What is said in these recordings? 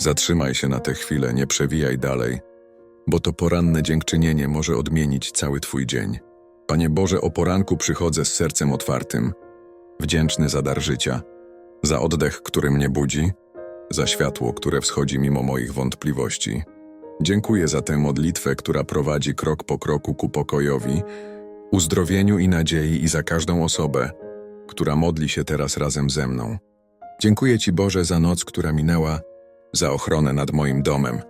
Zatrzymaj się na tę chwilę, nie przewijaj dalej, bo to poranne dziękczynienie może odmienić cały Twój dzień. Panie Boże, o poranku przychodzę z sercem otwartym, wdzięczny za dar życia, za oddech, który mnie budzi, za światło, które wschodzi mimo moich wątpliwości. Dziękuję za tę modlitwę, która prowadzi krok po kroku ku pokojowi, uzdrowieniu i nadziei i za każdą osobę, która modli się teraz razem ze mną. Dziękuję Ci Boże za noc, która minęła, za ochronę nad moim domem,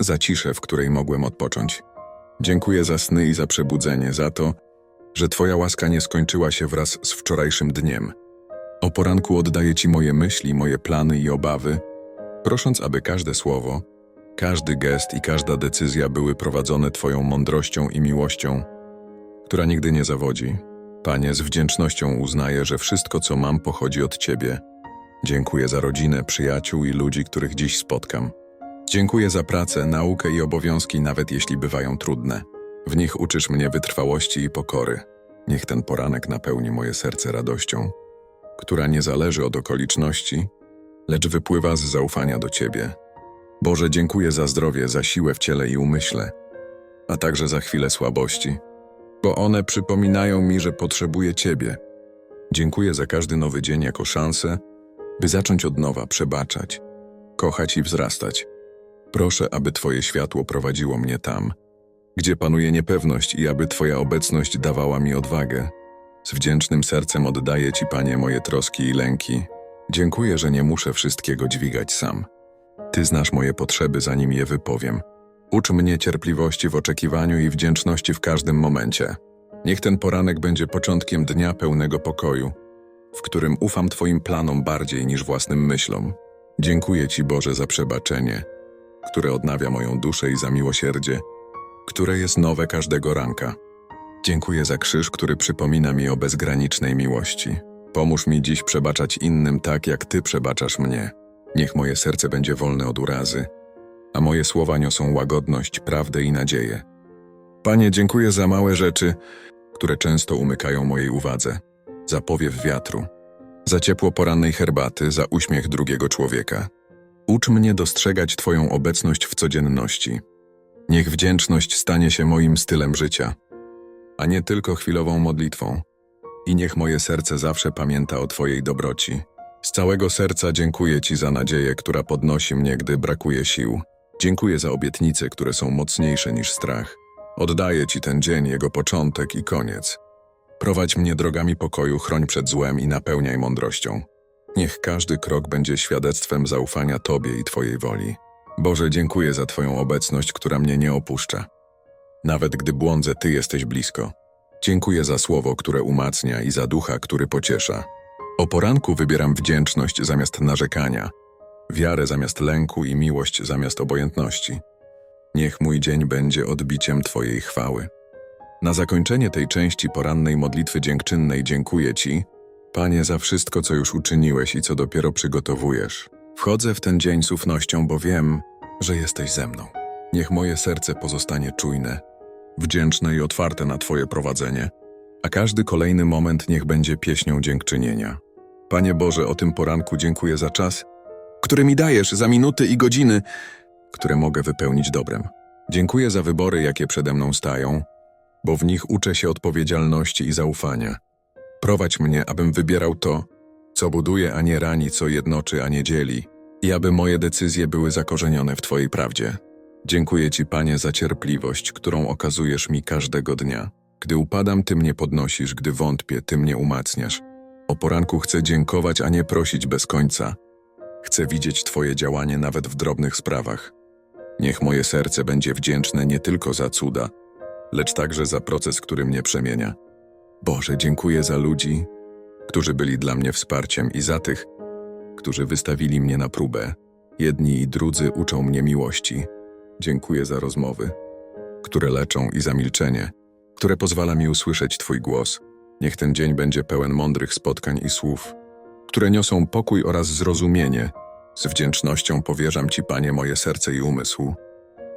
za ciszę, w której mogłem odpocząć. Dziękuję za sny i za przebudzenie, za to, że Twoja łaska nie skończyła się wraz z wczorajszym dniem. O poranku oddaję Ci moje myśli, moje plany i obawy, prosząc, aby każde słowo, każdy gest i każda decyzja były prowadzone Twoją mądrością i miłością, która nigdy nie zawodzi. Panie, z wdzięcznością uznaję, że wszystko, co mam, pochodzi od Ciebie. Dziękuję za rodzinę, przyjaciół i ludzi, których dziś spotkam. Dziękuję za pracę, naukę i obowiązki, nawet jeśli bywają trudne. W nich uczysz mnie wytrwałości i pokory. Niech ten poranek napełni moje serce radością, która nie zależy od okoliczności, lecz wypływa z zaufania do Ciebie. Boże, dziękuję za zdrowie, za siłę w ciele i umyśle, a także za chwile słabości, bo one przypominają mi, że potrzebuję Ciebie. Dziękuję za każdy nowy dzień jako szansę, by zacząć od nowa, przebaczać, kochać i wzrastać. Proszę, aby Twoje światło prowadziło mnie tam, gdzie panuje niepewność i aby Twoja obecność dawała mi odwagę. Z wdzięcznym sercem oddaję Ci, Panie, moje troski i lęki. Dziękuję, że nie muszę wszystkiego dźwigać sam. Ty znasz moje potrzeby, zanim je wypowiem. Ucz mnie cierpliwości w oczekiwaniu i wdzięczności w każdym momencie. Niech ten poranek będzie początkiem dnia pełnego pokoju, w którym ufam Twoim planom bardziej niż własnym myślom. Dziękuję Ci, Boże, za przebaczenie, które odnawia moją duszę i za miłosierdzie, które jest nowe każdego ranka. Dziękuję za krzyż, który przypomina mi o bezgranicznej miłości. Pomóż mi dziś przebaczać innym tak, jak Ty przebaczasz mnie. Niech moje serce będzie wolne od urazy, a moje słowa niosą łagodność, prawdę i nadzieję. Panie, dziękuję za małe rzeczy, które często umykają mojej uwadze. Za powiew wiatru, za ciepło porannej herbaty, za uśmiech drugiego człowieka. Ucz mnie dostrzegać Twoją obecność w codzienności. Niech wdzięczność stanie się moim stylem życia, a nie tylko chwilową modlitwą. I niech moje serce zawsze pamięta o Twojej dobroci. Z całego serca dziękuję Ci za nadzieję, która podnosi mnie, gdy brakuje sił. Dziękuję za obietnice, które są mocniejsze niż strach. Oddaję Ci ten dzień, jego początek i koniec. Prowadź mnie drogami pokoju, chroń przed złem i napełniaj mądrością. Niech każdy krok będzie świadectwem zaufania Tobie i Twojej woli. Boże, dziękuję za Twoją obecność, która mnie nie opuszcza. Nawet gdy błądzę, Ty jesteś blisko. Dziękuję za słowo, które umacnia i za ducha, który pociesza. O poranku wybieram wdzięczność zamiast narzekania, wiarę zamiast lęku i miłość zamiast obojętności. Niech mój dzień będzie odbiciem Twojej chwały. Na zakończenie tej części porannej modlitwy dziękczynnej dziękuję Ci, Panie, za wszystko, co już uczyniłeś i co dopiero przygotowujesz. Wchodzę w ten dzień z ufnością, bo wiem, że jesteś ze mną. Niech moje serce pozostanie czujne, wdzięczne i otwarte na Twoje prowadzenie, a każdy kolejny moment niech będzie pieśnią dziękczynienia. Panie Boże, o tym poranku dziękuję za czas, który mi dajesz, za minuty i godziny, które mogę wypełnić dobrem. Dziękuję za wybory, jakie przede mną stają, bo w nich uczę się odpowiedzialności i zaufania. Prowadź mnie, abym wybierał to, co buduje, a nie rani, co jednoczy, a nie dzieli, i aby moje decyzje były zakorzenione w Twojej prawdzie. Dziękuję Ci, Panie, za cierpliwość, którą okazujesz mi każdego dnia. Gdy upadam, Ty mnie podnosisz, gdy wątpię, Ty mnie umacniasz. O poranku chcę dziękować, a nie prosić bez końca. Chcę widzieć Twoje działanie nawet w drobnych sprawach. Niech moje serce będzie wdzięczne nie tylko za cuda, lecz także za proces, który mnie przemienia. Boże, dziękuję za ludzi, którzy byli dla mnie wsparciem i za tych, którzy wystawili mnie na próbę. Jedni i drudzy uczą mnie miłości. Dziękuję za rozmowy, które leczą i za milczenie, które pozwala mi usłyszeć Twój głos. Niech ten dzień będzie pełen mądrych spotkań i słów, które niosą pokój oraz zrozumienie. Z wdzięcznością powierzam Ci, Panie, moje serce i umysł.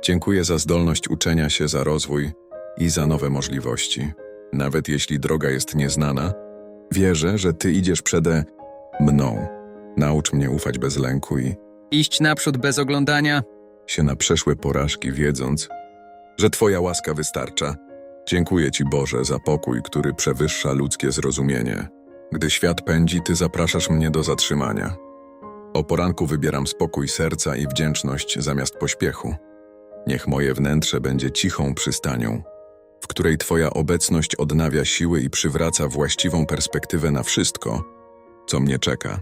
Dziękuję za zdolność uczenia się, za rozwój i za nowe możliwości. Nawet jeśli droga jest nieznana, wierzę, że Ty idziesz przede mną. Naucz mnie ufać bez lęku i Iść naprzód bez oglądania? się na przeszłe porażki, wiedząc, że Twoja łaska wystarcza. Dziękuję Ci, Boże, za pokój, który przewyższa ludzkie zrozumienie. Gdy świat pędzi, Ty zapraszasz mnie do zatrzymania. O poranku wybieram spokój serca i wdzięczność zamiast pośpiechu. Niech moje wnętrze będzie cichą przystanią, w której Twoja obecność odnawia siły i przywraca właściwą perspektywę na wszystko, co mnie czeka.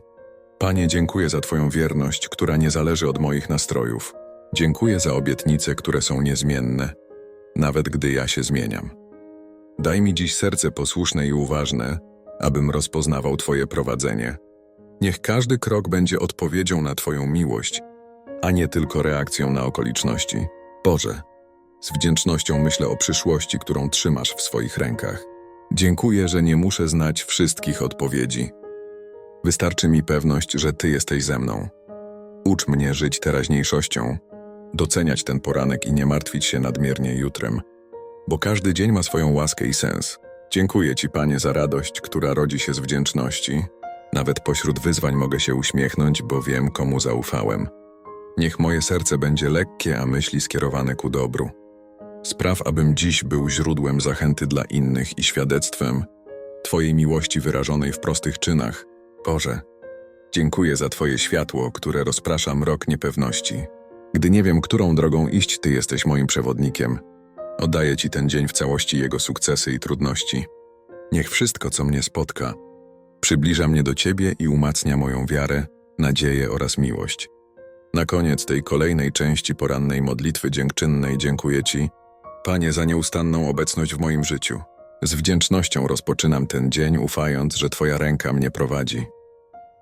Panie, dziękuję za Twoją wierność, która nie zależy od moich nastrojów. Dziękuję za obietnice, które są niezmienne, nawet gdy ja się zmieniam. Daj mi dziś serce posłuszne i uważne, abym rozpoznawał Twoje prowadzenie. Niech każdy krok będzie odpowiedzią na Twoją miłość, a nie tylko reakcją na okoliczności. Boże, z wdzięcznością myślę o przyszłości, którą trzymasz w swoich rękach. Dziękuję, że nie muszę znać wszystkich odpowiedzi. Wystarczy mi pewność, że Ty jesteś ze mną. Ucz mnie żyć teraźniejszością, doceniać ten poranek i nie martwić się nadmiernie jutrem, bo każdy dzień ma swoją łaskę i sens. Dziękuję Ci, Panie, za radość, która rodzi się z wdzięczności. Nawet pośród wyzwań mogę się uśmiechnąć, bo wiem, komu zaufałem. Niech moje serce będzie lekkie, a myśli skierowane ku dobru. Spraw, abym dziś był źródłem zachęty dla innych i świadectwem Twojej miłości wyrażonej w prostych czynach. Boże, dziękuję za Twoje światło, które rozprasza mrok niepewności. Gdy nie wiem, którą drogą iść, Ty jesteś moim przewodnikiem. Oddaję Ci ten dzień w całości jego sukcesy i trudności. Niech wszystko, co mnie spotka, przybliża mnie do Ciebie i umacnia moją wiarę, nadzieję oraz miłość. Na koniec tej kolejnej części porannej modlitwy dziękczynnej dziękuję Ci, Panie, za nieustanną obecność w moim życiu. Z wdzięcznością rozpoczynam ten dzień, ufając, że Twoja ręka mnie prowadzi.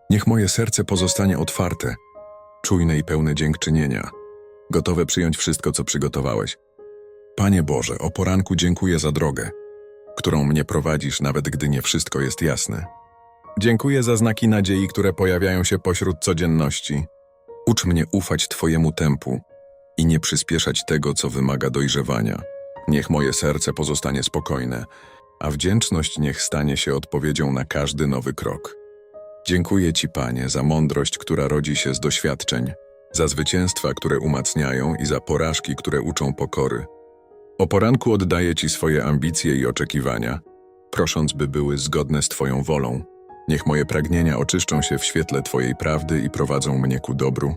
Niech moje serce pozostanie otwarte, czujne i pełne dziękczynienia, gotowe przyjąć wszystko, co przygotowałeś. Panie Boże, o poranku dziękuję za drogę, którą mnie prowadzisz, nawet gdy nie wszystko jest jasne. Dziękuję za znaki nadziei, które pojawiają się pośród codzienności. Ucz mnie ufać Twojemu tempu i nie przyspieszać tego, co wymaga dojrzewania. Niech moje serce pozostanie spokojne, a wdzięczność niech stanie się odpowiedzią na każdy nowy krok. Dziękuję Ci, Panie, za mądrość, która rodzi się z doświadczeń, za zwycięstwa, które umacniają i za porażki, które uczą pokory. O poranku oddaję Ci swoje ambicje i oczekiwania, prosząc, by były zgodne z Twoją wolą. Niech moje pragnienia oczyszczą się w świetle Twojej prawdy i prowadzą mnie ku dobru.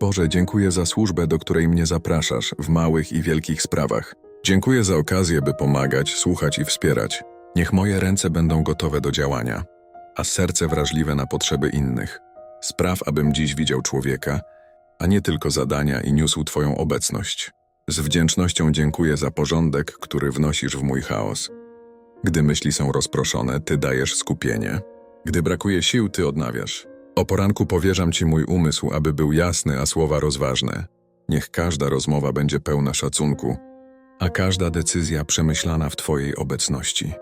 Boże, dziękuję za służbę, do której mnie zapraszasz w małych i wielkich sprawach. Dziękuję za okazję, by pomagać, słuchać i wspierać. Niech moje ręce będą gotowe do działania, a serce wrażliwe na potrzeby innych. Spraw, abym dziś widział człowieka, a nie tylko zadania i niósł Twoją obecność. Z wdzięcznością dziękuję za porządek, który wnosisz w mój chaos. Gdy myśli są rozproszone, Ty dajesz skupienie. Gdy brakuje sił, Ty odnawiasz. O poranku powierzam Ci mój umysł, aby był jasny, a słowa rozważne. Niech każda rozmowa będzie pełna szacunku, a każda decyzja przemyślana w Twojej obecności.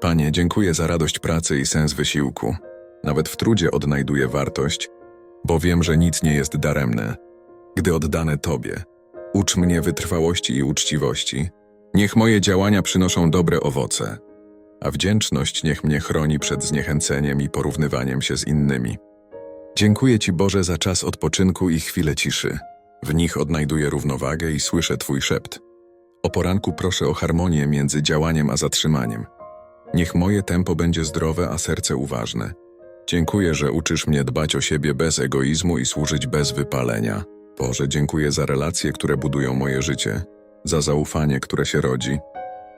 Panie, dziękuję za radość pracy i sens wysiłku. Nawet w trudzie odnajduję wartość, bo wiem, że nic nie jest daremne, gdy oddane Tobie. Ucz mnie wytrwałości i uczciwości. Niech moje działania przynoszą dobre owoce, a wdzięczność niech mnie chroni przed zniechęceniem i porównywaniem się z innymi. Dziękuję Ci, Boże, za czas odpoczynku i chwilę ciszy. W nich odnajduję równowagę i słyszę Twój szept. O poranku proszę o harmonię między działaniem a zatrzymaniem. Niech moje tempo będzie zdrowe, a serce uważne. Dziękuję, że uczysz mnie dbać o siebie bez egoizmu i służyć bez wypalenia. Boże, dziękuję za relacje, które budują moje życie, za zaufanie, które się rodzi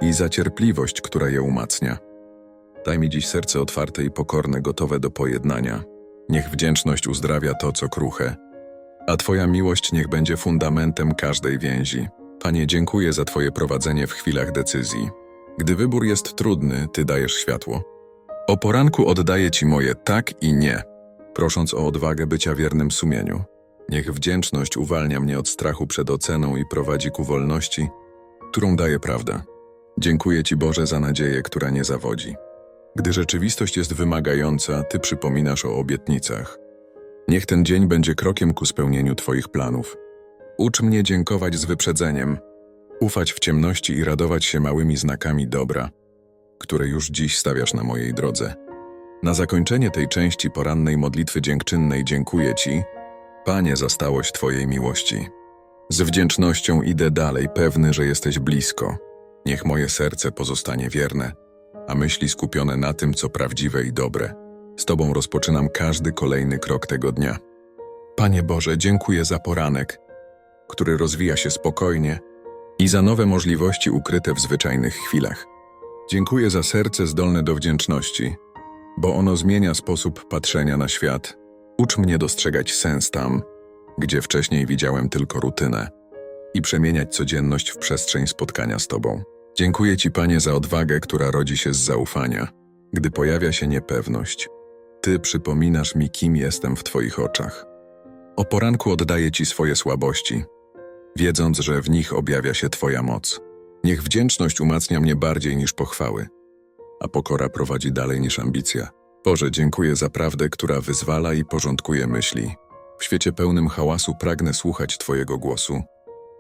i za cierpliwość, która je umacnia. Daj mi dziś serce otwarte i pokorne, gotowe do pojednania. Niech wdzięczność uzdrawia to, co kruche, a Twoja miłość niech będzie fundamentem każdej więzi. Panie, dziękuję za Twoje prowadzenie w chwilach decyzji. Gdy wybór jest trudny, Ty dajesz światło. O poranku oddaję Ci moje tak i nie, prosząc o odwagę bycia wiernym sumieniu. Niech wdzięczność uwalnia mnie od strachu przed oceną i prowadzi ku wolności, którą daje prawda. Dziękuję Ci, Boże, za nadzieję, która nie zawodzi. Gdy rzeczywistość jest wymagająca, Ty przypominasz o obietnicach. Niech ten dzień będzie krokiem ku spełnieniu Twoich planów. Ucz mnie dziękować z wyprzedzeniem, ufać w ciemności i radować się małymi znakami dobra, które już dziś stawiasz na mojej drodze. Na zakończenie tej części porannej modlitwy dziękczynnej dziękuję Ci, Panie, za stałość Twojej miłości. Z wdzięcznością idę dalej, pewny, że jesteś blisko. Niech moje serce pozostanie wierne, a myśli skupione na tym, co prawdziwe i dobre. Z Tobą rozpoczynam każdy kolejny krok tego dnia. Panie Boże, dziękuję za poranek, który rozwija się spokojnie i za nowe możliwości ukryte w zwyczajnych chwilach. Dziękuję za serce zdolne do wdzięczności, bo ono zmienia sposób patrzenia na świat. Ucz mnie dostrzegać sens tam, gdzie wcześniej widziałem tylko rutynę i przemieniać codzienność w przestrzeń spotkania z Tobą. Dziękuję Ci, Panie, za odwagę, która rodzi się z zaufania, gdy pojawia się niepewność. Ty przypominasz mi, kim jestem w Twoich oczach. O poranku oddaję Ci swoje słabości, wiedząc, że w nich objawia się Twoja moc. Niech wdzięczność umacnia mnie bardziej niż pochwały, a pokora prowadzi dalej niż ambicja. Boże, dziękuję za prawdę, która wyzwala i porządkuje myśli. W świecie pełnym hałasu pragnę słuchać Twojego głosu.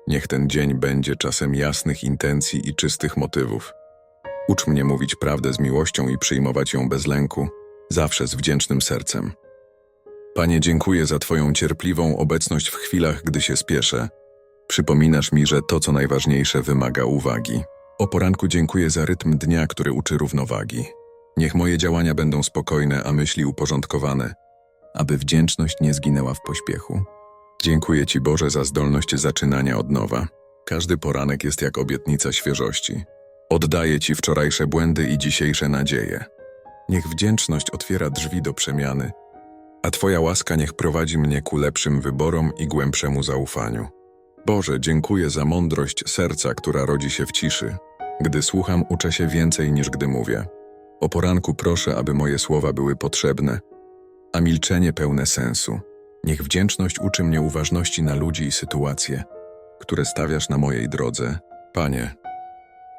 Niech ten dzień będzie czasem jasnych intencji i czystych motywów. Ucz mnie mówić prawdę z miłością i przyjmować ją bez lęku, zawsze z wdzięcznym sercem. Panie, dziękuję za Twoją cierpliwą obecność w chwilach, gdy się spieszę. Przypominasz mi, że to, co najważniejsze, wymaga uwagi. O poranku dziękuję za rytm dnia, który uczy równowagi. Niech moje działania będą spokojne, a myśli uporządkowane, aby wdzięczność nie zginęła w pośpiechu. Dziękuję Ci, Boże, za zdolność zaczynania od nowa. Każdy poranek jest jak obietnica świeżości. Oddaję Ci wczorajsze błędy i dzisiejsze nadzieje. Niech wdzięczność otwiera drzwi do przemiany, a Twoja łaska niech prowadzi mnie ku lepszym wyborom i głębszemu zaufaniu. Boże, dziękuję za mądrość serca, która rodzi się w ciszy. Gdy słucham, uczę się więcej niż gdy mówię. O poranku proszę, aby moje słowa były potrzebne, a milczenie pełne sensu. Niech wdzięczność uczy mnie uważności na ludzi i sytuacje, które stawiasz na mojej drodze. Panie,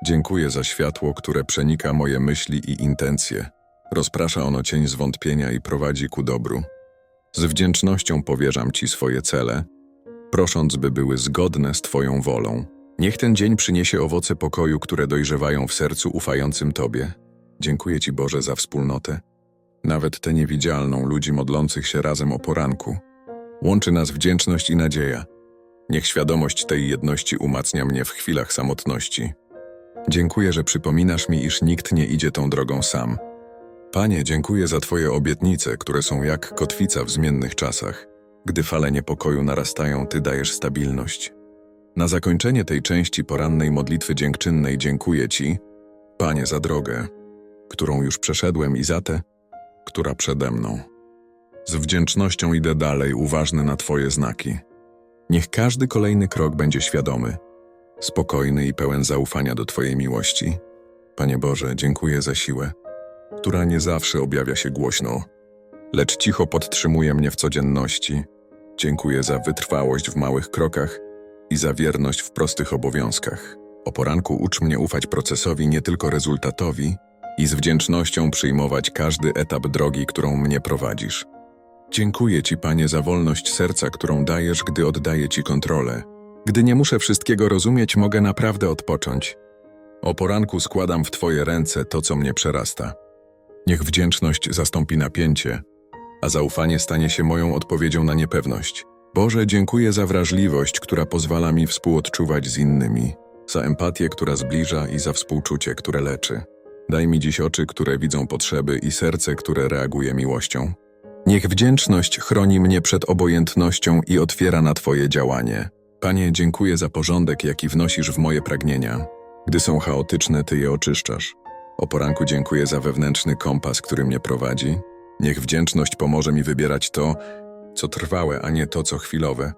dziękuję za światło, które przenika moje myśli i intencje. Rozprasza ono cień zwątpienia i prowadzi ku dobru. Z wdzięcznością powierzam Ci swoje cele, prosząc, by były zgodne z Twoją wolą. Niech ten dzień przyniesie owoce pokoju, które dojrzewają w sercu ufającym Tobie. Dziękuję Ci, Boże, za wspólnotę, nawet tę niewidzialną ludzi modlących się razem o poranku. Łączy nas wdzięczność i nadzieja. Niech świadomość tej jedności umacnia mnie w chwilach samotności. Dziękuję, że przypominasz mi, iż nikt nie idzie tą drogą sam. Panie, dziękuję za Twoje obietnice, które są jak kotwica w zmiennych czasach. Gdy fale niepokoju narastają, Ty dajesz stabilność. Na zakończenie tej części porannej modlitwy dziękczynnej dziękuję Ci, Panie, za drogę, którą już przeszedłem i za tę, która przede mną. Z wdzięcznością idę dalej, uważny na Twoje znaki. Niech każdy kolejny krok będzie świadomy, spokojny i pełen zaufania do Twojej miłości. Panie Boże, dziękuję za siłę, która nie zawsze objawia się głośno, lecz cicho podtrzymuje mnie w codzienności. Dziękuję za wytrwałość w małych krokach i za wierność w prostych obowiązkach. O poranku ucz mnie ufać procesowi, nie tylko rezultatowi, i z wdzięcznością przyjmować każdy etap drogi, którą mnie prowadzisz. Dziękuję Ci, Panie, za wolność serca, którą dajesz, gdy oddaję Ci kontrolę. Gdy nie muszę wszystkiego rozumieć, mogę naprawdę odpocząć. O poranku składam w Twoje ręce to, co mnie przerasta. Niech wdzięczność zastąpi napięcie, a zaufanie stanie się moją odpowiedzią na niepewność. Boże, dziękuję za wrażliwość, która pozwala mi współodczuwać z innymi, za empatię, która zbliża i za współczucie, które leczy. Daj mi dziś oczy, które widzą potrzeby i serce, które reaguje miłością. Niech wdzięczność chroni mnie przed obojętnością i otwiera na Twoje działanie. Panie, dziękuję za porządek, jaki wnosisz w moje pragnienia. Gdy są chaotyczne, Ty je oczyszczasz. O poranku dziękuję za wewnętrzny kompas, który mnie prowadzi. Niech wdzięczność pomoże mi wybierać to, co trwałe, a nie to, co chwilowe,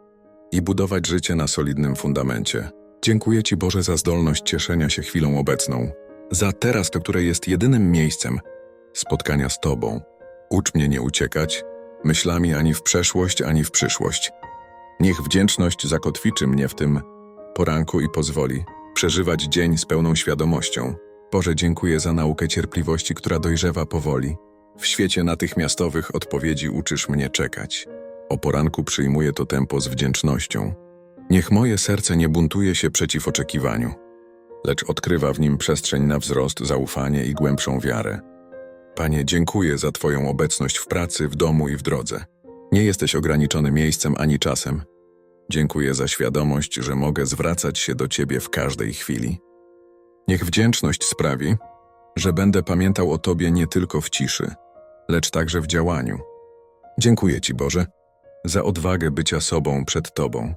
i budować życie na solidnym fundamencie. Dziękuję Ci, Boże, za zdolność cieszenia się chwilą obecną, za teraz, to które jest jedynym miejscem spotkania z Tobą. Ucz mnie nie uciekać myślami ani w przeszłość, ani w przyszłość. Niech wdzięczność zakotwiczy mnie w tym poranku i pozwoli przeżywać dzień z pełną świadomością. Boże, dziękuję za naukę cierpliwości, która dojrzewa powoli. W świecie natychmiastowych odpowiedzi uczysz mnie czekać. O poranku przyjmuję to tempo z wdzięcznością. Niech moje serce nie buntuje się przeciw oczekiwaniu, lecz odkrywa w nim przestrzeń na wzrost, zaufanie i głębszą wiarę. Panie, dziękuję za Twoją obecność w pracy, w domu i w drodze. Nie jesteś ograniczony miejscem ani czasem. Dziękuję za świadomość, że mogę zwracać się do Ciebie w każdej chwili. Niech wdzięczność sprawi, że będę pamiętał o Tobie nie tylko w ciszy, lecz także w działaniu. Dziękuję Ci, Boże, za odwagę bycia sobą przed Tobą.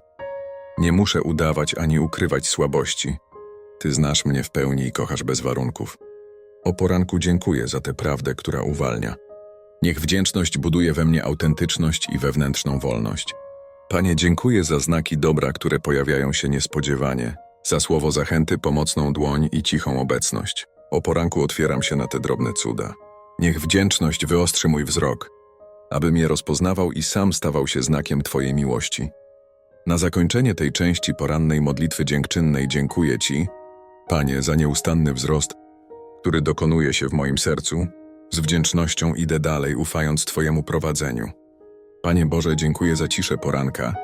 Nie muszę udawać ani ukrywać słabości. Ty znasz mnie w pełni i kochasz bez warunków. O poranku dziękuję za tę prawdę, która uwalnia. Niech wdzięczność buduje we mnie autentyczność i wewnętrzną wolność. Panie, dziękuję za znaki dobra, które pojawiają się niespodziewanie, za słowo zachęty, pomocną dłoń i cichą obecność. O poranku otwieram się na te drobne cuda. Niech wdzięczność wyostrzy mój wzrok, abym je rozpoznawał i sam stawał się znakiem Twojej miłości. Na zakończenie tej części porannej modlitwy dziękczynnej dziękuję Ci, Panie, za nieustanny wzrost, który dokonuje się w moim sercu. Z wdzięcznością idę dalej, ufając Twojemu prowadzeniu. Panie Boże, dziękuję za ciszę poranka,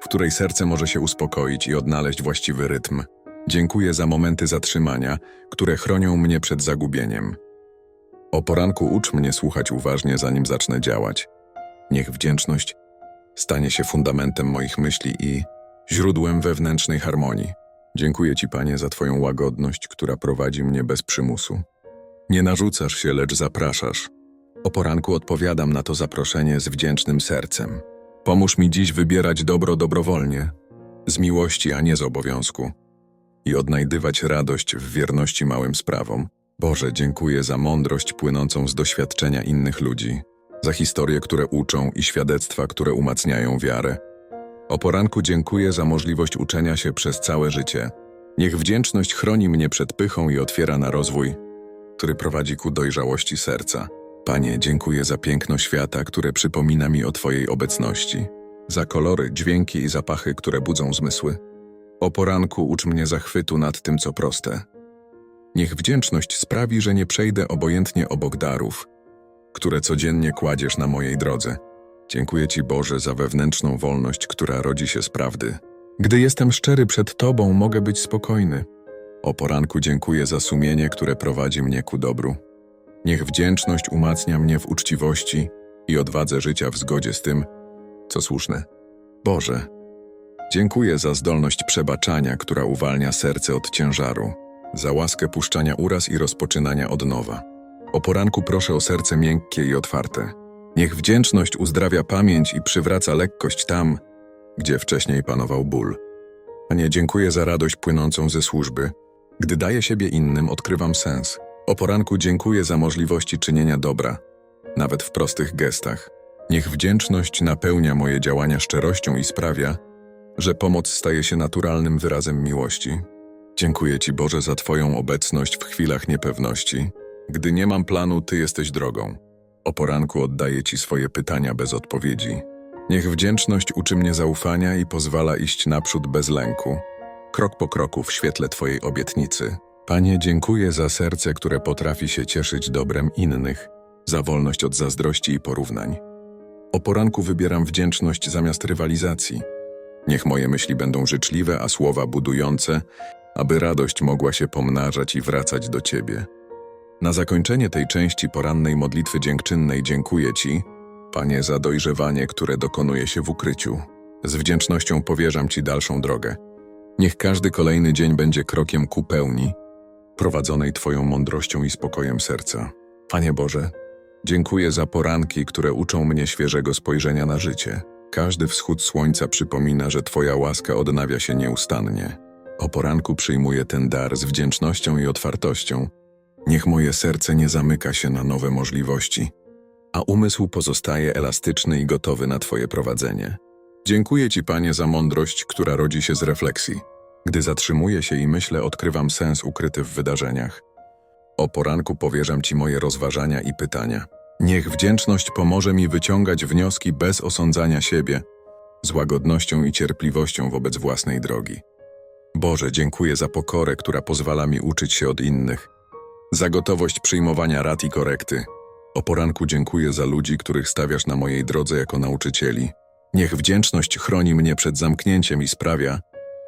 w której serce może się uspokoić i odnaleźć właściwy rytm. Dziękuję za momenty zatrzymania, które chronią mnie przed zagubieniem. O poranku ucz mnie słuchać uważnie, zanim zacznę działać. Niech wdzięczność stanie się fundamentem moich myśli i źródłem wewnętrznej harmonii. Dziękuję Ci, Panie, za Twoją łagodność, która prowadzi mnie bez przymusu. Nie narzucasz się, lecz zapraszasz. O poranku odpowiadam na to zaproszenie z wdzięcznym sercem. Pomóż mi dziś wybierać dobro dobrowolnie, z miłości, a nie z obowiązku, i odnajdywać radość w wierności małym sprawom. Boże, dziękuję za mądrość płynącą z doświadczenia innych ludzi, za historie, które uczą i świadectwa, które umacniają wiarę. O poranku dziękuję za możliwość uczenia się przez całe życie. Niech wdzięczność chroni mnie przed pychą i otwiera na rozwój, który prowadzi ku dojrzałości serca. Panie, dziękuję za piękno świata, które przypomina mi o Twojej obecności, za kolory, dźwięki i zapachy, które budzą zmysły. O poranku ucz mnie zachwytu nad tym, co proste. Niech wdzięczność sprawi, że nie przejdę obojętnie obok darów, które codziennie kładziesz na mojej drodze. Dziękuję Ci, Boże, za wewnętrzną wolność, która rodzi się z prawdy. Gdy jestem szczery przed Tobą, mogę być spokojny. O poranku dziękuję za sumienie, które prowadzi mnie ku dobru. Niech wdzięczność umacnia mnie w uczciwości i odwadze życia w zgodzie z tym, co słuszne. Boże, dziękuję za zdolność przebaczania, która uwalnia serce od ciężaru, za łaskę puszczania uraz i rozpoczynania od nowa. O poranku proszę o serce miękkie i otwarte. Niech wdzięczność uzdrawia pamięć i przywraca lekkość tam, gdzie wcześniej panował ból. Panie, dziękuję za radość płynącą ze służby. Gdy daję siebie innym, odkrywam sens. O poranku dziękuję za możliwości czynienia dobra, nawet w prostych gestach. Niech wdzięczność napełnia moje działania szczerością i sprawia, że pomoc staje się naturalnym wyrazem miłości. Dziękuję Ci, Boże, za Twoją obecność w chwilach niepewności. Gdy nie mam planu, Ty jesteś drogą. O poranku oddaję Ci swoje pytania bez odpowiedzi. Niech wdzięczność uczy mnie zaufania i pozwala iść naprzód bez lęku, krok po kroku w świetle Twojej obietnicy. Panie, dziękuję za serce, które potrafi się cieszyć dobrem innych, za wolność od zazdrości i porównań. O poranku wybieram wdzięczność zamiast rywalizacji. Niech moje myśli będą życzliwe, a słowa budujące, aby radość mogła się pomnażać i wracać do Ciebie. Na zakończenie tej części porannej modlitwy dziękczynnej dziękuję Ci, Panie, za dojrzewanie, które dokonuje się w ukryciu. Z wdzięcznością powierzam Ci dalszą drogę. Niech każdy kolejny dzień będzie krokiem ku pełni, prowadzonej Twoją mądrością i spokojem serca. Panie Boże, dziękuję za poranki, które uczą mnie świeżego spojrzenia na życie. Każdy wschód słońca przypomina, że Twoja łaska odnawia się nieustannie. O poranku przyjmuję ten dar z wdzięcznością i otwartością. Niech moje serce nie zamyka się na nowe możliwości, a umysł pozostaje elastyczny i gotowy na Twoje prowadzenie. Dziękuję Ci, Panie, za mądrość, która rodzi się z refleksji. Gdy zatrzymuję się i myślę, odkrywam sens ukryty w wydarzeniach. O poranku powierzam Ci moje rozważania i pytania. Niech wdzięczność pomoże mi wyciągać wnioski bez osądzania siebie, z łagodnością i cierpliwością wobec własnej drogi. Boże, dziękuję za pokorę, która pozwala mi uczyć się od innych, za gotowość przyjmowania rad i korekty. O poranku dziękuję za ludzi, których stawiasz na mojej drodze jako nauczycieli. Niech wdzięczność chroni mnie przed zamknięciem i sprawia,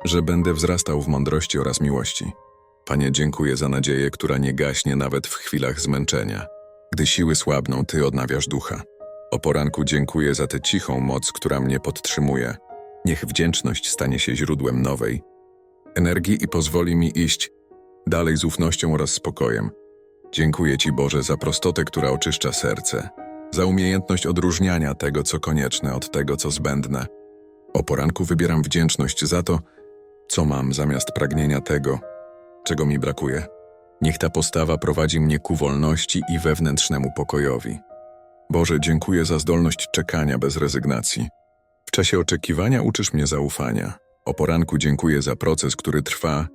że będę wzrastał w mądrości oraz miłości. Panie, dziękuję za nadzieję, która nie gaśnie nawet w chwilach zmęczenia. Gdy siły słabną, Ty odnawiasz ducha. O poranku dziękuję za tę cichą moc, która mnie podtrzymuje. Niech wdzięczność stanie się źródłem nowej energii i pozwoli mi iść dalej z ufnością oraz spokojem. Dziękuję Ci, Boże, za prostotę, która oczyszcza serce, za umiejętność odróżniania tego, co konieczne, od tego, co zbędne. O poranku wybieram wdzięczność za to, co mam, zamiast pragnienia tego, czego mi brakuje. Niech ta postawa prowadzi mnie ku wolności i wewnętrznemu pokojowi. Boże, dziękuję za zdolność czekania bez rezygnacji. W czasie oczekiwania uczysz mnie zaufania. O poranku dziękuję za proces, który trwa,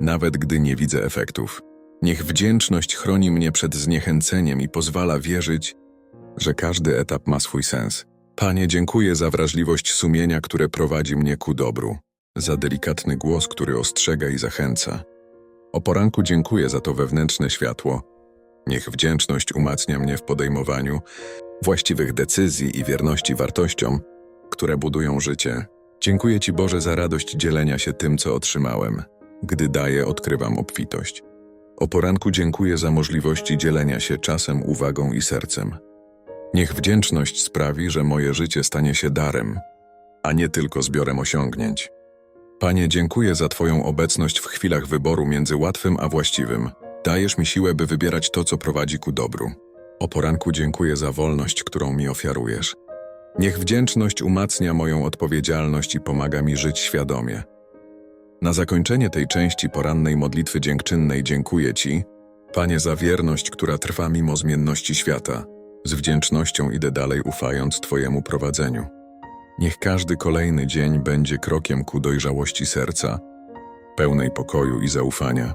nawet gdy nie widzę efektów. Niech wdzięczność chroni mnie przed zniechęceniem i pozwala wierzyć, że każdy etap ma swój sens. Panie, dziękuję za wrażliwość sumienia, które prowadzi mnie ku dobru, za delikatny głos, który ostrzega i zachęca. O poranku dziękuję za to wewnętrzne światło. Niech wdzięczność umacnia mnie w podejmowaniu właściwych decyzji i wierności wartościom, które budują życie. Dziękuję Ci Boże za radość dzielenia się tym, co otrzymałem. Gdy daję, odkrywam obfitość. O poranku dziękuję za możliwości dzielenia się czasem, uwagą i sercem. Niech wdzięczność sprawi, że moje życie stanie się darem, a nie tylko zbiorem osiągnięć. Panie, dziękuję za Twoją obecność w chwilach wyboru między łatwym a właściwym. Dajesz mi siłę, by wybierać to, co prowadzi ku dobru. O poranku dziękuję za wolność, którą mi ofiarujesz. Niech wdzięczność umacnia moją odpowiedzialność i pomaga mi żyć świadomie. Na zakończenie tej części porannej modlitwy dziękczynnej dziękuję Ci, Panie, za wierność, która trwa mimo zmienności świata. Z wdzięcznością idę dalej, ufając Twojemu prowadzeniu. Niech każdy kolejny dzień będzie krokiem ku dojrzałości serca, pełnej pokoju i zaufania.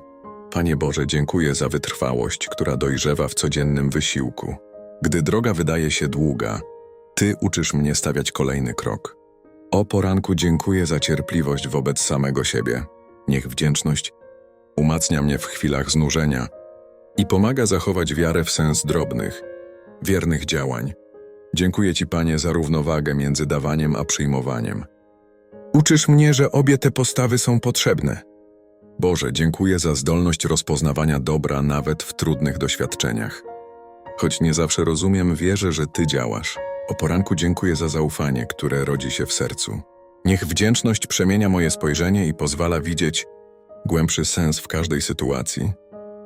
Panie Boże, dziękuję za wytrwałość, która dojrzewa w codziennym wysiłku. Gdy droga wydaje się długa, Ty uczysz mnie stawiać kolejny krok. O poranku dziękuję za cierpliwość wobec samego siebie. Niech wdzięczność umacnia mnie w chwilach znużenia i pomaga zachować wiarę w sens drobnych, wiernych działań. Dziękuję Ci, Panie, za równowagę między dawaniem a przyjmowaniem. Uczysz mnie, że obie te postawy są potrzebne. Boże, dziękuję za zdolność rozpoznawania dobra nawet w trudnych doświadczeniach. Choć nie zawsze rozumiem, wierzę, że Ty działasz. O poranku dziękuję za zaufanie, które rodzi się w sercu. Niech wdzięczność przemienia moje spojrzenie i pozwala widzieć głębszy sens w każdej sytuacji.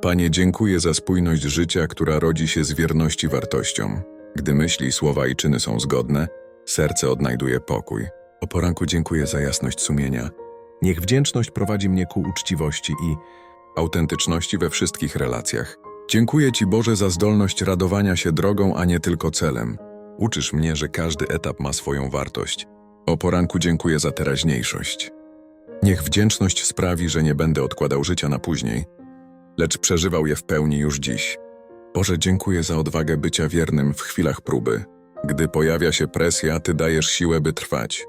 Panie, dziękuję za spójność życia, która rodzi się z wierności wartościom. Gdy myśli, słowa i czyny są zgodne, serce odnajduje pokój. O poranku dziękuję za jasność sumienia. Niech wdzięczność prowadzi mnie ku uczciwości i autentyczności we wszystkich relacjach. Dziękuję Ci, Boże, za zdolność radowania się drogą, a nie tylko celem. Uczysz mnie, że każdy etap ma swoją wartość. O poranku dziękuję za teraźniejszość. Niech wdzięczność sprawi, że nie będę odkładał życia na później, lecz przeżywał je w pełni już dziś. Boże, dziękuję za odwagę bycia wiernym w chwilach próby. Gdy pojawia się presja, Ty dajesz siłę, by trwać.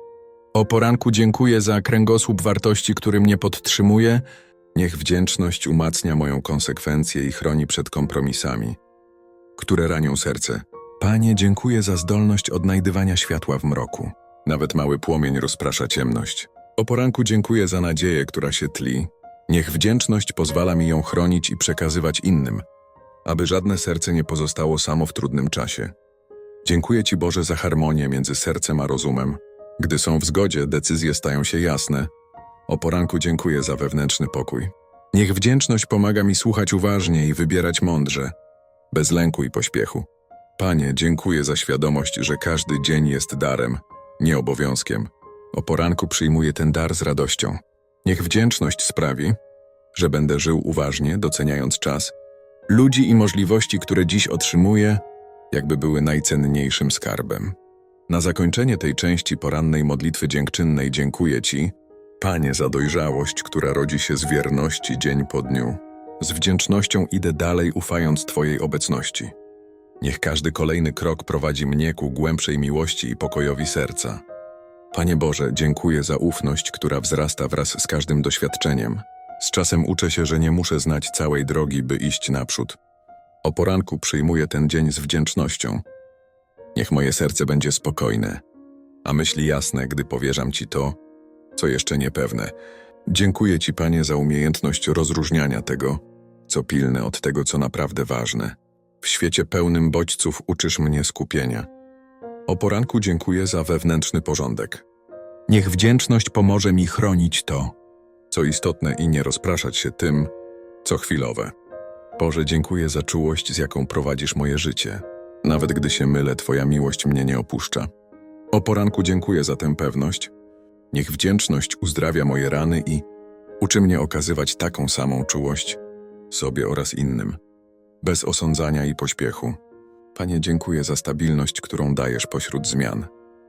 O poranku dziękuję za kręgosłup wartości, który mnie podtrzymuje. Niech wdzięczność umacnia moją konsekwencję i chroni przed kompromisami, które ranią serce. Panie, dziękuję za zdolność odnajdywania światła w mroku. Nawet mały płomień rozprasza ciemność. O poranku dziękuję za nadzieję, która się tli. Niech wdzięczność pozwala mi ją chronić i przekazywać innym, aby żadne serce nie pozostało samo w trudnym czasie. Dziękuję Ci Boże za harmonię między sercem a rozumem. Gdy są w zgodzie, decyzje stają się jasne. O poranku dziękuję za wewnętrzny pokój. Niech wdzięczność pomaga mi słuchać uważnie i wybierać mądrze, bez lęku i pośpiechu. Panie, dziękuję za świadomość, że każdy dzień jest darem, nie obowiązkiem. O poranku przyjmuję ten dar z radością. Niech wdzięczność sprawi, że będę żył uważnie, doceniając czas, ludzi i możliwości, które dziś otrzymuję, jakby były najcenniejszym skarbem. Na zakończenie tej części porannej modlitwy dziękczynnej dziękuję Ci, Panie, za dojrzałość, która rodzi się z wierności dzień po dniu. Z wdzięcznością idę dalej, ufając Twojej obecności. Niech każdy kolejny krok prowadzi mnie ku głębszej miłości i pokojowi serca. Panie Boże, dziękuję za ufność, która wzrasta wraz z każdym doświadczeniem. Z czasem uczę się, że nie muszę znać całej drogi, by iść naprzód. O poranku przyjmuję ten dzień z wdzięcznością. Niech moje serce będzie spokojne, a myśli jasne, gdy powierzam Ci to, co jeszcze niepewne. Dziękuję Ci, Panie, za umiejętność rozróżniania tego, co pilne od tego, co naprawdę ważne. W świecie pełnym bodźców uczysz mnie skupienia. O poranku dziękuję za wewnętrzny porządek. Niech wdzięczność pomoże mi chronić to, co istotne i nie rozpraszać się tym, co chwilowe. Boże, dziękuję za czułość, z jaką prowadzisz moje życie. Nawet gdy się mylę, Twoja miłość mnie nie opuszcza. O poranku dziękuję za tę pewność. Niech wdzięczność uzdrawia moje rany i uczy mnie okazywać taką samą czułość sobie oraz innym, bez osądzania i pośpiechu. Panie, dziękuję za stabilność, którą dajesz pośród zmian.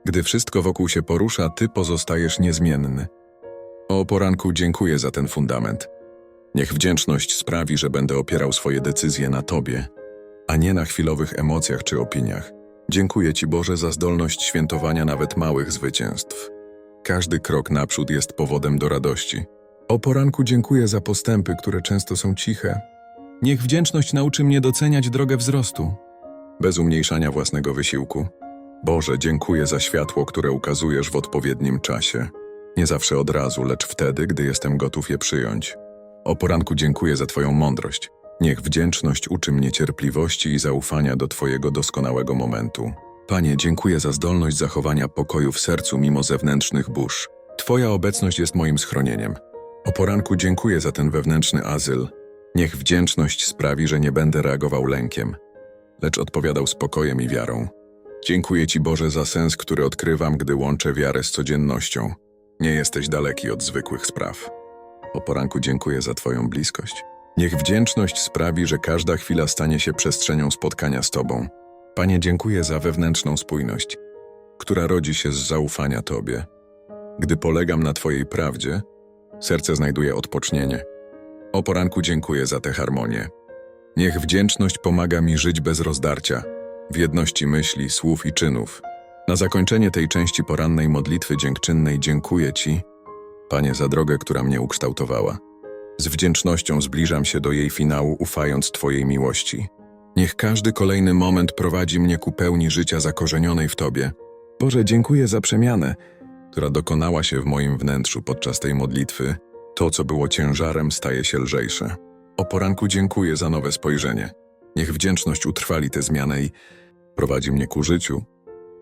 Gdy wszystko wokół się porusza, Ty pozostajesz niezmienny. O poranku dziękuję za ten fundament. Niech wdzięczność sprawi, że będę opierał swoje decyzje na Tobie, a nie na chwilowych emocjach czy opiniach. Dziękuję Ci, Boże, za zdolność świętowania nawet małych zwycięstw. Każdy krok naprzód jest powodem do radości. O poranku dziękuję za postępy, które często są ciche. Niech wdzięczność nauczy mnie doceniać drogę wzrostu. Bez umniejszania własnego wysiłku. Boże, dziękuję za światło, które ukazujesz w odpowiednim czasie. Nie zawsze od razu, lecz wtedy, gdy jestem gotów je przyjąć. O poranku dziękuję za Twoją mądrość. Niech wdzięczność uczy mnie cierpliwości i zaufania do Twojego doskonałego momentu. Panie, dziękuję za zdolność zachowania pokoju w sercu mimo zewnętrznych burz. Twoja obecność jest moim schronieniem. O poranku dziękuję za ten wewnętrzny azyl. Niech wdzięczność sprawi, że nie będę reagował lękiem, lecz odpowiadał spokojem i wiarą. Dziękuję Ci, Boże, za sens, który odkrywam, gdy łączę wiarę z codziennością. Nie jesteś daleki od zwykłych spraw. O poranku dziękuję za Twoją bliskość. Niech wdzięczność sprawi, że każda chwila stanie się przestrzenią spotkania z Tobą. Panie, dziękuję za wewnętrzną spójność, która rodzi się z zaufania Tobie. Gdy polegam na Twojej prawdzie, serce znajduje odpocznienie. O poranku dziękuję za tę harmonię. Niech wdzięczność pomaga mi żyć bez rozdarcia, w jedności myśli, słów i czynów. Na zakończenie tej części porannej modlitwy dziękczynnej dziękuję Ci, Panie, za drogę, która mnie ukształtowała. Z wdzięcznością zbliżam się do jej finału, ufając Twojej miłości. Niech każdy kolejny moment prowadzi mnie ku pełni życia zakorzenionej w Tobie. Boże, dziękuję za przemianę, która dokonała się w moim wnętrzu podczas tej modlitwy. To, co było ciężarem, staje się lżejsze. O poranku dziękuję za nowe spojrzenie. Niech wdzięczność utrwali tę zmianę i prowadzi mnie ku życiu,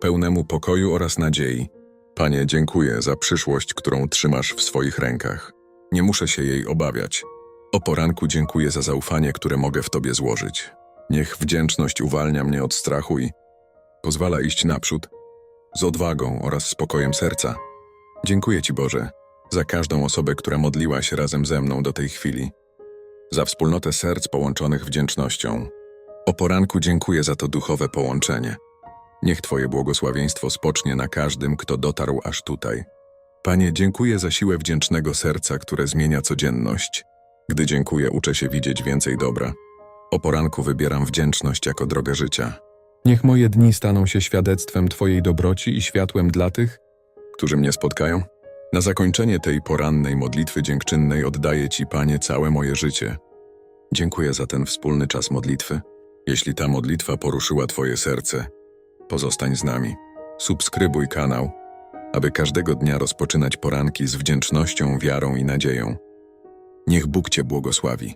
pełnemu pokoju oraz nadziei. Panie, dziękuję za przyszłość, którą trzymasz w swoich rękach. Nie muszę się jej obawiać. O poranku dziękuję za zaufanie, które mogę w Tobie złożyć. Niech wdzięczność uwalnia mnie od strachu i pozwala iść naprzód z odwagą oraz spokojem serca. Dziękuję Ci, Boże, za każdą osobę, która modliła się razem ze mną do tej chwili, za wspólnotę serc połączonych wdzięcznością. O poranku dziękuję za to duchowe połączenie. Niech Twoje błogosławieństwo spocznie na każdym, kto dotarł aż tutaj. Panie, dziękuję za siłę wdzięcznego serca, które zmienia codzienność. Gdy dziękuję, uczę się widzieć więcej dobra. O poranku wybieram wdzięczność jako drogę życia. Niech moje dni staną się świadectwem Twojej dobroci i światłem dla tych, którzy mnie spotkają. Na zakończenie tej porannej modlitwy dziękczynnej oddaję Ci, Panie, całe moje życie. Dziękuję za ten wspólny czas modlitwy. Jeśli ta modlitwa poruszyła Twoje serce, pozostań z nami. Subskrybuj kanał, aby każdego dnia rozpoczynać poranki z wdzięcznością, wiarą i nadzieją. Niech Bóg Cię błogosławi.